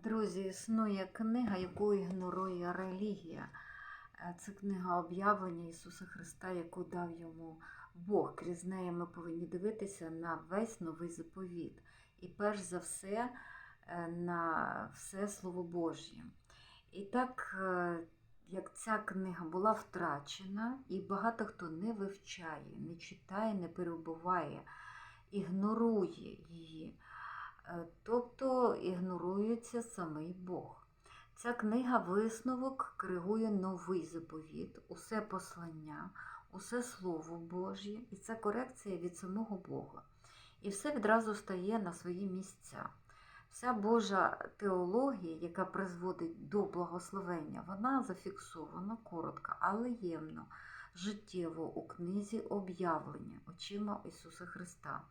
Друзі, існує книга, яку ігнорує релігія. Е, Це книга об'явлення Ісуса Христа, яку дав йому Бог. Крізь неї ми повинні дивитися на весь новий заповіт. І перш за все е, на все Слово Божє. І так, е, як ця книга була втрачена, і багато хто не вивчає, не читає, не перебуває, ігнорує її. Тобто ігнорується самий Бог. Ця книга висновок коригує новий заповіт, усе послання, усе Слово Божє, і це корекція від самого Бога. І все відразу стає на свої місця. Вся Божа теологія, яка призводить до благословення, вона зафіксована коротко, але ємно, життєво у книзі об'явлення очима Ісуса Христа.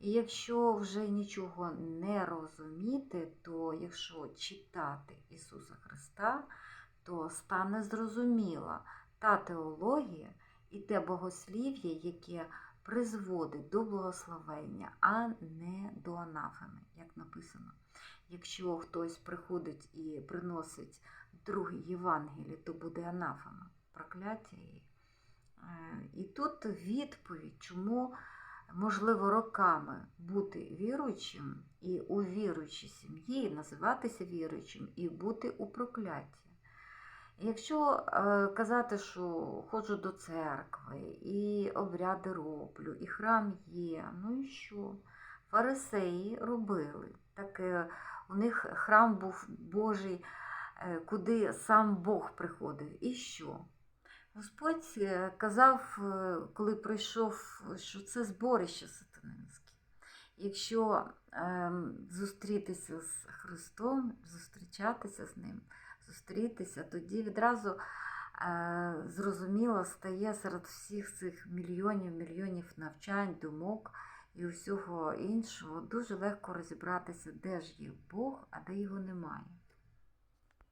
І якщо вже нічого не розуміти, то якщо читати Ісуса Христа, то стане зрозуміла та теологія і те богослів'я, яке призводить до благословення, а не до анафеми, як написано. Якщо хтось приходить і приносить друге Євангеліє, то буде анафема, прокляття її. Е, І тут відповідь, чому можливо роками бути віруючим і у віруючій сім'ї, називатися віруючим і бути у проклятті. Якщо е, казати, що ходжу до церкви, і обряди роблю, і храм є, ну і що? Фарисеї робили. Так у них храм був Божий, е, куди сам Бог приходив. І що? Господь е, казав, е, коли прийшов, що це зборище сатанинське. Якщо е, зустрітися з Христом, зустрічатися з Ним, зустрітися, тоді відразу е, зрозуміло стає серед всіх цих мільйонів, мільйонів навчань, думок і усього іншого дуже легко розібратися, де ж є Бог, а де його немає.